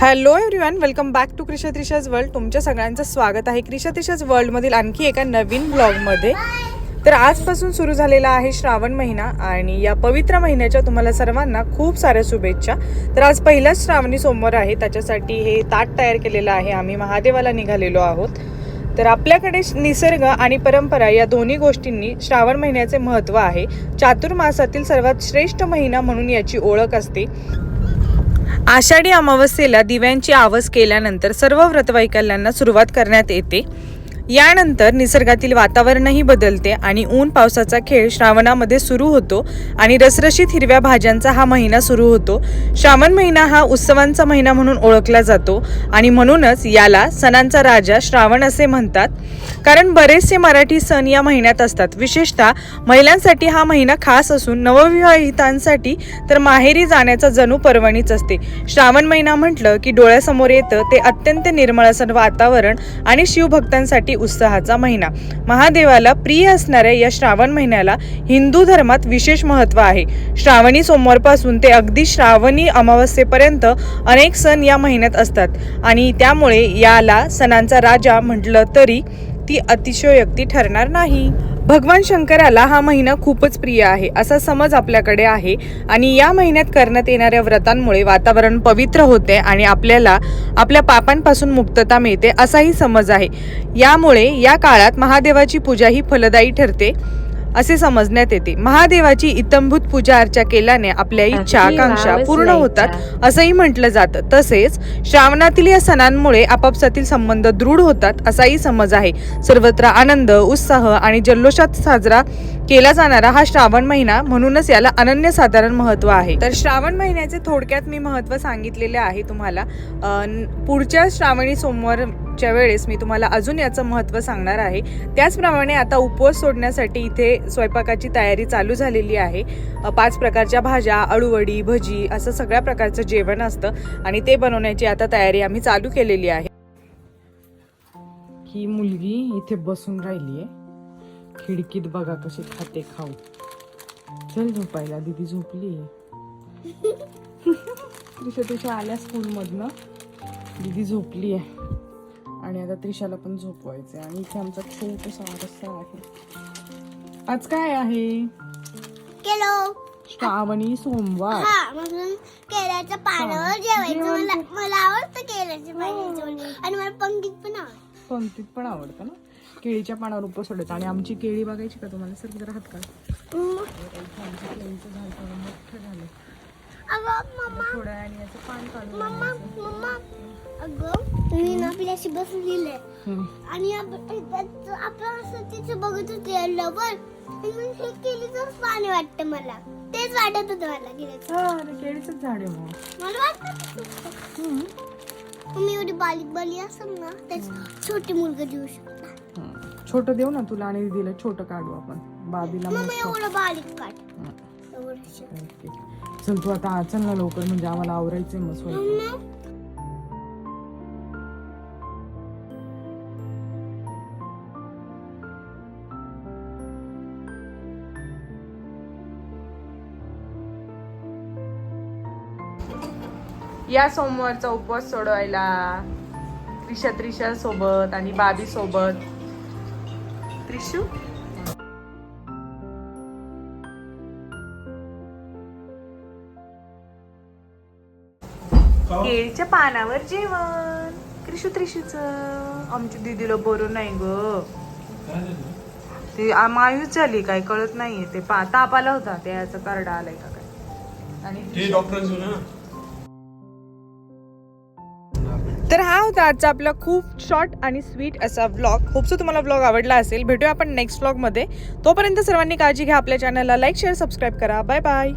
Hello everyone welcome back to Krisha Trisha's world तुमच्या सगळ्यांचं स्वागत आहे. क्रिशा त्रिशाज वर्ल्डमधील आणखी एका नवीन ब्लॉगमध्ये तर आजपासून सुरू झालेला आहे श्रावण महिना आणि या पवित्र महिन्याच्या तुम्हाला सर्वांना खूप साऱ्या शुभेच्छा. तर आज पहिलाच श्रावणी सोमवार आहे. त्याच्यासाठी हे ताट तयार केलेलं आहे. आम्ही महादेवाला निघालेलो आहोत. तर आपल्याकडे निसर्ग आणि परंपरा या दोन्ही गोष्टींनी श्रावण महिन्याचे महत्त्व आहे. चातुर्मासातील सर्वात श्रेष्ठ महिना म्हणून याची ओळख असते. आषाढी अमावस्येला दिव्यांची आवस केल्यानंतर सर्व व्रतवैकल्यांना सुरुवात करण्यात येते. यानंतर निसर्गातील वातावरणही बदलते आणि ऊन पावसाचा खेळ श्रावणामध्ये सुरू होतो आणि रसरशीत हिरव्या भाज्यांचा हा महिना सुरू होतो. श्रावण महिना हा उत्सवांचा महिना म्हणून ओळखला जातो आणि म्हणूनच याला सणांचा राजा श्रावण असे म्हणतात. कारण बरेचसे मराठी सण या महिन्यात असतात. विशेषतः महिलांसाठी हा महिना खास असून नवविवाहितांसाठी तर माहेरी जाण्याचा जणू पर्वणीच असते. श्रावण महिना म्हटलं की डोळ्यासमोर येतं ते अत्यंत निर्मळ असं वातावरण आणि शिवभक्तांसाठी उत्साहाचा महिना. महादेवाला प्रिय असणाऱ्या या श्रावण महिन्याला हिंदू धर्मात विशेष महत्त्व आहे. श्रावणी सोमवारपासून ते अगदी श्रावणी अमावस्येपर्यंत अनेक सण या महिन्यात असतात. आणि त्यामुळे याला सणांचा राजा म्हटलं तरी ती अतिशयोक्ती ठरणार नाही. भगवान शंकराला हा महिना खूपच प्रिय आहे असा समज आपल्याकडे आहे. आणि या महिन्यात करण्यात येणाऱ्या व्रतांमुळे वातावरण पवित्र होते आणि आपल्याला आपल्या पापांपासून मुक्तता मिळते असाही समज आहे. यामुळे या काळात महादेवाची पूजा ही फलदायी ठरते. असे समजण्यात येते. महादेवाची इतंभूत पूजा अर्चा केल्याने आपल्या इच्छा आकांक्षा पूर्ण होतात असंही म्हटलं जातं. तसेच श्रावणातील या सणांमुळे आपापसातील संबंध दृढ होतात असाही समज आहे. सर्वत्र आनंद उत्साह आणि जल्लोषात साजरा केला जाणारा हा श्रावण महिना म्हणूनच याला अनन्यसाधारण महत्त्व आहे. तर श्रावण महिन्याचे थोडक्यात मी महत्त्व सांगितलेले आहे तुम्हाला. पुढच्या श्रावणी सोमवारच्या वेळेस मी तुम्हाला अजून याचं महत्त्व सांगणार आहे. त्याचप्रमाणे आता उपवास सोडण्यासाठी इथे स्वयंपाकाची तयारी चालू झालेली आहे. पाच प्रकारच्या भाज्या अळूवडी भजी असं सगळ्या प्रकारचं जेवण असतं आणि ते बनवण्याची आता तयारी आम्ही चालू केलेली आहे. ही मुलगी इथे बसून राहिली आहे खिडकीत बघा कशी खाते खाऊ. चल झोपायला दीदी झोपली. त्रिशा त्रिशा आल्या स्कूलमधनं दीदी झोपली आहे आणि आता त्रिशाला पण झोपवायचं आणि इथे आमचा छोटासा रस्ता आहे. आज काय आहे? केलो. श्रावणी सोमवार. हा केळ्याच्या पानावर जेवायचं. मला मला आवडतं केळ्याच्या पानावर जेवण. आणि मला पंगीत पण आवडतं. पंक्तीत पण आवडतं ना? केळीच्या पानावर उपवास सोडायचा. आणि आमची केळी बघायची का तुम्हाला? सर जरा हात काढ. मम्मा, आमचं केळीचं झाड मोठं झालं अगं मम्मा. थोड्या आणि याचं पान काढून मम्मा मम्मा. अगं मी ना आपल्याशी बसलेले हम्म. आणि आपण असं तिचं बघत होते हे पाणी वाटतं मला. तेच वाटत होतं मला केळीचं हा अरे केळीचंच झाड आहे मग मला वाटत हम्म. मी एवढी बारीक बाली असेल ना त्याच छोटी मुलगा देऊ शकता. छोटं देऊ ना तुला आणि दीदीला छोटं काढू आपण. बाबीला एवढं बारीक काढ. एवढं. चल तू आता चल ना लवकर म्हणजे आम्हाला आवरायचंय मग स्वयंपाक. या सोमवारचा उपवास सोडवायला त्रिशा त्रिशा सोबत आणि बाबी सोबत त्रिशू? केळीच्या पानावर जेवण. त्रिशू त्रिशूच. आमची दिदीला बरं नाही ग. ते आ- मायूस झाली काय कळत नाहीये. ते पा ताप आला होता त्याचा करडा आलाय का काय. आणि ते तर हा होता आजचा आपला खूप शॉर्ट आणि स्वीट असा व्लॉग होपसो तुम्हाला व्लॉग आवडला असेल भेटूया आपण नेक्स्ट व्लॉगमध्ये तोपर्यंत सर्वांनी काळजी घ्या. आपल्या चॅनलला लाईक शेअर सबस्क्राईब करा. Bye bye